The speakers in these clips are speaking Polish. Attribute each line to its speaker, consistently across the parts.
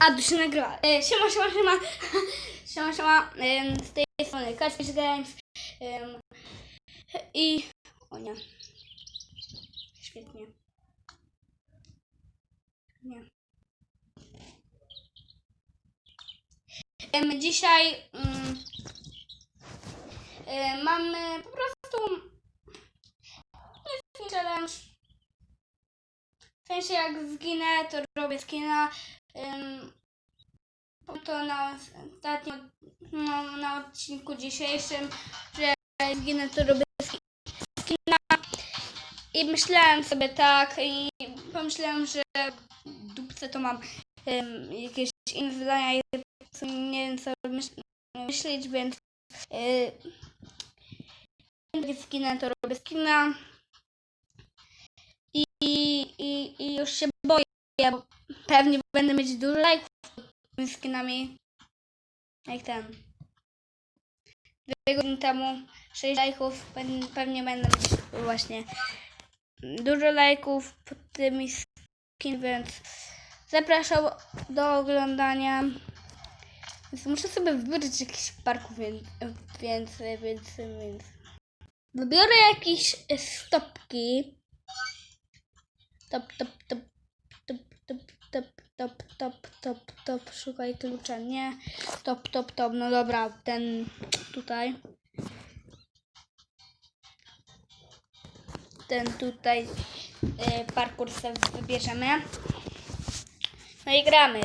Speaker 1: A, tu się nagrywa. E, siema, siema, siema. siema, siema. Em, z tej strony Catfish Games. Em, I... O nie. Świetnie. Nie. Em, dzisiaj mm, e, mamy po prostu challenge. W sensie jak zginę, to robię skina. To na ostatnim, no, na odcinku dzisiejszym, że zginę, to robię ski- skina. I myślałem sobie tak i pomyślałem, że dupce to mam ym, jakieś inne zadania i nie wiem co myśl, myśleć, więc yy, jak skinę, to robię skina. I, i, I już się boję, bo pewnie będę mieć dużo lajków tymi skinami. Jak ten. Dwie godziny temu 6 lajków, pe- pewnie będę mieć właśnie dużo lajków pod tymi skinami, więc zapraszam do oglądania. Więc muszę sobie wybrać jakiś parku, więc, więc, więc, więc. Wybiorę jakieś stopki. Top, top, top, top, top, top, top, top, top, szukaj klucza, nie. Top, top, top, no dobra, ten tutaj. Ten tutaj y, parkour sobie wybierzemy. No i gramy.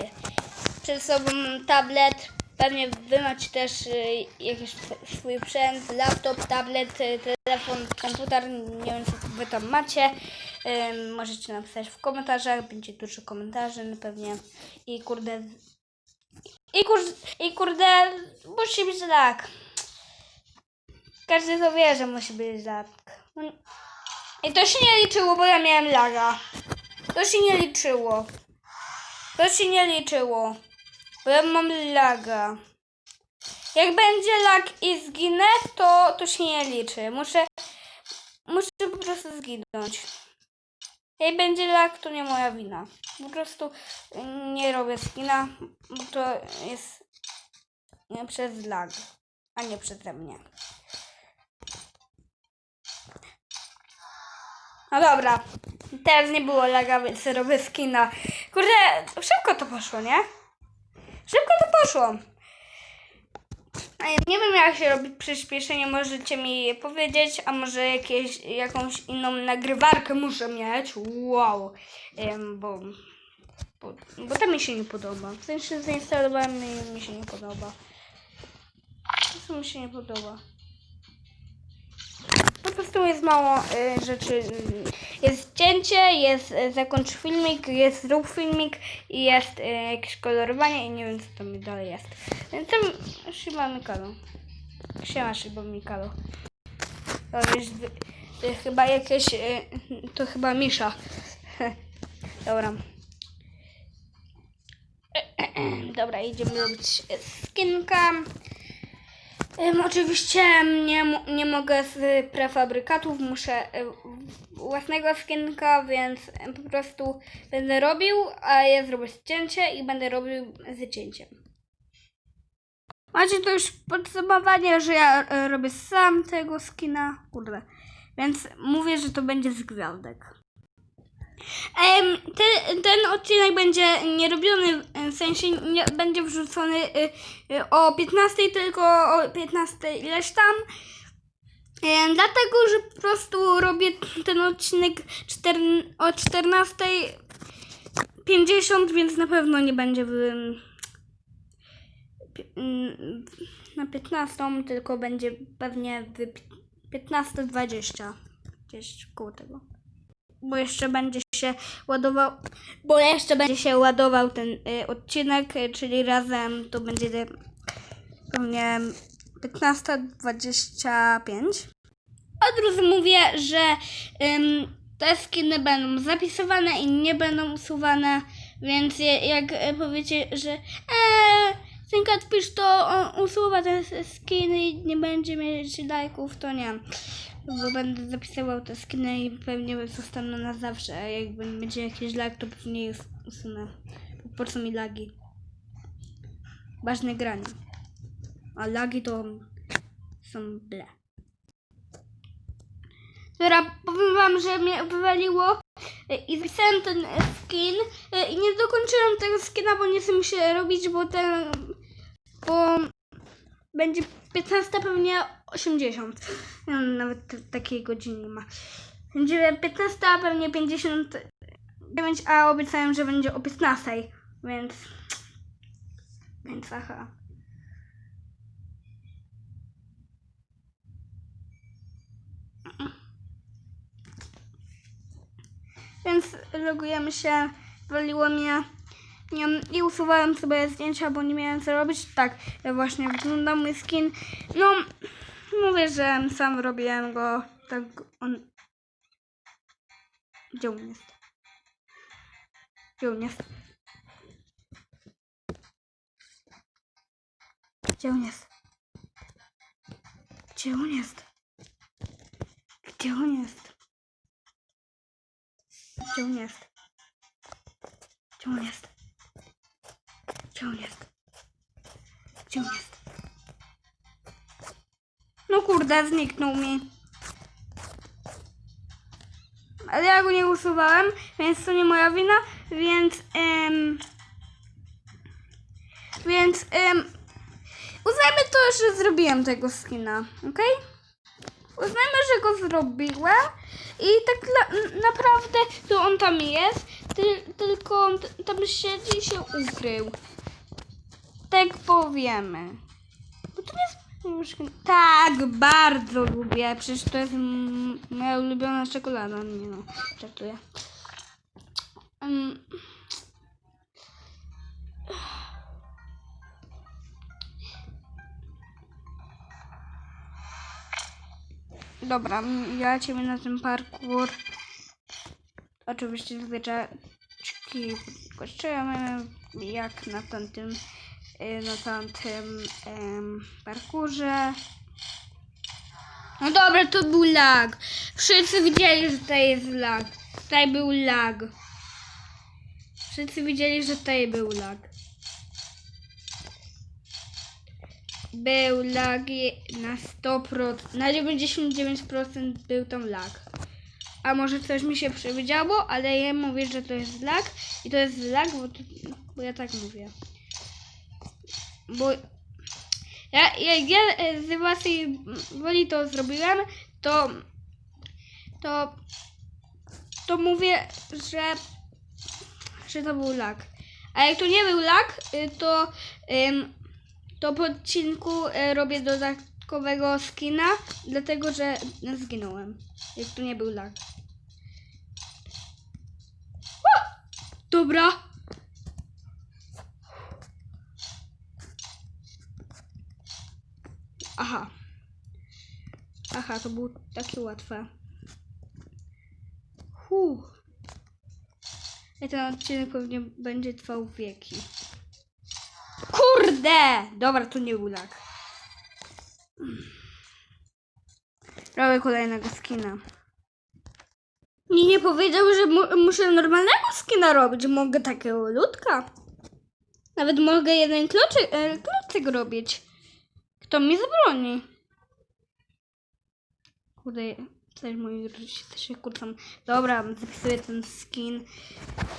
Speaker 1: Przed sobą tablet. Pewnie wy macie też y, jakiś sw- swój sprzęt, laptop, tablet, y, telefon, komputer, nie wiem co wy tam macie. Możecie napisać w komentarzach, będzie dużo komentarzy na pewnie. I kurde. I, kur, I kurde, musi być tak. Każdy to wie, że musi być tak. No, I to się nie liczyło, bo ja miałem laga. To się nie liczyło. To się nie liczyło. Bo ja mam laga. Jak będzie lag i zginę, to to się nie liczy. Muszę. Muszę po prostu zginąć. Jak będzie lag, to nie moja wina. Po prostu nie robię skina, bo to jest przez lag, a nie przeze mnie. No dobra, teraz nie było laga, więc robię skina. Kurde, szybko to poszło, nie? Szybko to poszło. Nie wiem jak się robi przyspieszenie, możecie mi powiedzieć, a może jakieś, jakąś inną nagrywarkę muszę mieć. Wow. Em, bo, bo, bo to mi się nie podoba. W sensie zainstalowałem i mi się nie podoba. To mi się nie podoba. Po prostu jest mało y, rzeczy. y, Jest cięcie, jest y, zakończ filmik, jest zrób filmik i jest y, jakieś kolorowanie i nie wiem co tam dalej jest. Tam Shiba Mikado. Siema Shiba Mikado. To jest, to jest chyba jakieś, y, to chyba Misza. Dobra. Dobra, idziemy robić skinka. Oczywiście nie, nie mogę z prefabrykatów, muszę y, własnego skinka, więc po prostu będę robił, a ja zrobię cięcie i będę robił z cięciem. Macie to już podsumowanie, że ja y, robię sam tego skina, kurde, więc mówię, że to będzie z gwiazdek. Em, te, ten odcinek będzie nierobiony, w sensie nie będzie wrzucony y, y, o 15, tylko o 15 ileś tam. Dlatego, że po prostu robię ten odcinek o 14.50, więc na pewno nie będzie w, pi- mm, na 15, tylko będzie pewnie w 15.20. Gdzieś koło tego bo jeszcze będzie się ładował, bo jeszcze będzie się ładował ten y, odcinek, y, czyli razem to będzie pewnie 15.25. Od razu mówię, że ym, te skiny będą zapisywane i nie będą usuwane, więc jak y, powiecie, że eee, catfish to on usuwa te skiny i nie będzie mieć lajków, to nie bo będę zapisywał te skiny i pewnie zostaną na zawsze, a jak będzie jakiś lag, to później us- usunę. Po prostu mi lagi. ważne granie. A lagi to są ble. Dobra, powiem wam, że mnie wywaliło e, i zapisałem ten skin e, i nie dokończyłem tego skina, bo nie chcę mi się robić, bo ten, bo będzie 15 pewnie 80. Nie wiem, nawet takiej godziny ma. Będzie 15, a pewnie 59, a obiecałem, że będzie o 15, więc więc aha. Więc logujemy się, waliło mnie nie, i usuwałem sobie zdjęcia, bo nie miałem co robić. Tak, właśnie wygląda mój skin. No, mówię, że sam robiłem go. Tak, on... Gdzie on jest? Gdzie on jest? Gdzie on jest? Gdzie on jest? Gdzie on jest? Gdzie on jest? Gdzie on jest? Gdzie on jest? Gdzie on jest? No kurde, zniknął mi. Ale ja go nie usuwałem, więc to nie moja wina, więc em, więc em, uznajmy to, że zrobiłem tego skina, ok? Uznajmy, że go zrobiłem i tak dla, n- naprawdę to on tam jest, ty, tylko on tam siedzi i się ukrył. Tak powiemy. Bo to jest... Tak, bardzo lubię. Przecież to jest moja ulubiona czekolada. Nie no, żartuję. Um, Dobra, ja ciebie na ten parkour. Oczywiście zwyczajki kościemy jak na tamtym na tamtym em, parkurze. No dobra, to był lag. Wszyscy widzieli, że tutaj jest lag. Tutaj był lag. Wszyscy widzieli, że tutaj był lag. Był lag na 100%, na 99% był tam lag. A może coś mi się przewidziało, ale ja mówię, że to jest lag i to jest lag, bo, bo ja tak mówię. Bo ja, ja, ja e, z własnej woli to zrobiłem, to to to mówię, że że to był lag. A jak to nie był lag, y, to to po odcinku y, robię dodatkowego skina, dlatego że zginąłem. Jak to nie był lag. O! Dobra. Aha. Aha, to było takie łatwe. Huh. I ten odcinek pewnie będzie trwał wieki. Kurde! Dobra, to nie był lag. Robię kolejnego skina. Nie, nie powiedział, że mu muszę normalnego skina robić. Mogę takiego ludka. Nawet mogę jeden kloczek, e, klocek robić. Kto mi zabroni? Kurde, też moi rodzice też się kłócą. Dobra, zapisuję ten skin.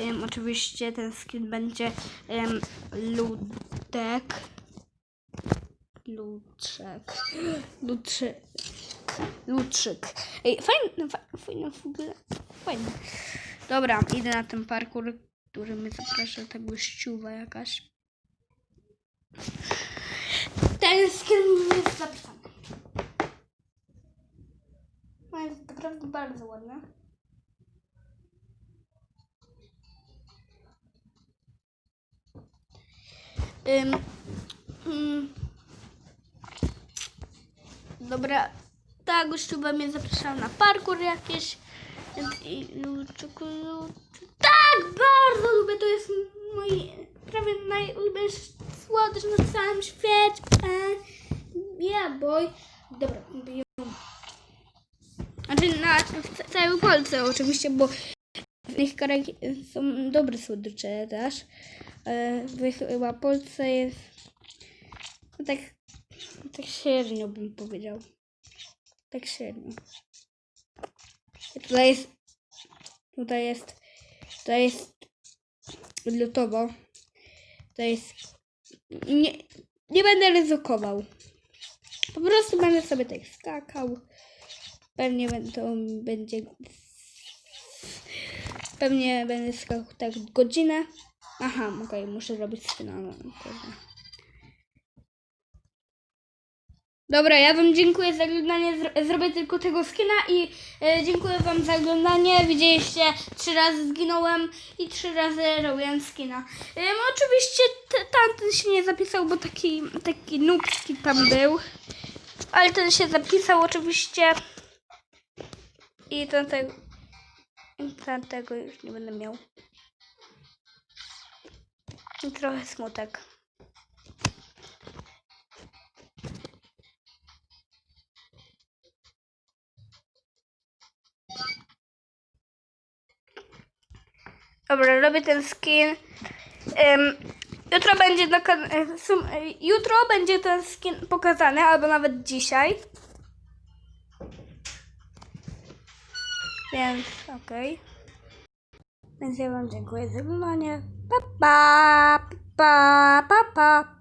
Speaker 1: Em, oczywiście ten skin będzie um, ludek. Luczek. Luczyk. Luczyk. Ej, fajny, fa- fajny w ogóle. Fajny. Dobra, idę na ten parkour, który mnie zaprasza, ta gościuwa jakaś. Ten skin jest zapisany. No jest naprawdę bardzo ładne. Ym, mm, dobra, ta gościuba mnie zapraszała na parkour jakieś. Tak, bardzo lubię, to jest mój prawie najulubieńszy słodycz na całym świecie. Boy. Dobra, biją. Znaczy na całej Polsce oczywiście, bo w innych krajach są dobre słodycze też. E, W chyba Polsce jest No tak, tak średnio bym powiedział. Tak średnio. Tutaj jest, tutaj jest, tutaj jest lutowo. To jest, nie, nie będę ryzykował. Po prostu będę sobie tak skakał. Pewnie to będzie, pewnie będę skakał tak godzinę. Aha, okej, muszę zrobić spina. Kurde. Dobra, ja wam dziękuję za oglądanie. Zro- zrobię tylko tego skina i e, dziękuję wam za oglądanie. Widzieliście, trzy razy zginąłem i trzy razy robiłem skina. E, no oczywiście tamten się nie zapisał, bo taki, taki nubski tam był. Ale ten się zapisał oczywiście. I tamtego, i tamtego już nie będę miał. I trochę smutek. Dobra, robię ten skin. Em, jutro będzie na e, e, jutro będzie ten skin pokazany, albo nawet dzisiaj. Więc okej. Więc ja wam dziękuję za oglądanie. Pa pa pa pa. pa.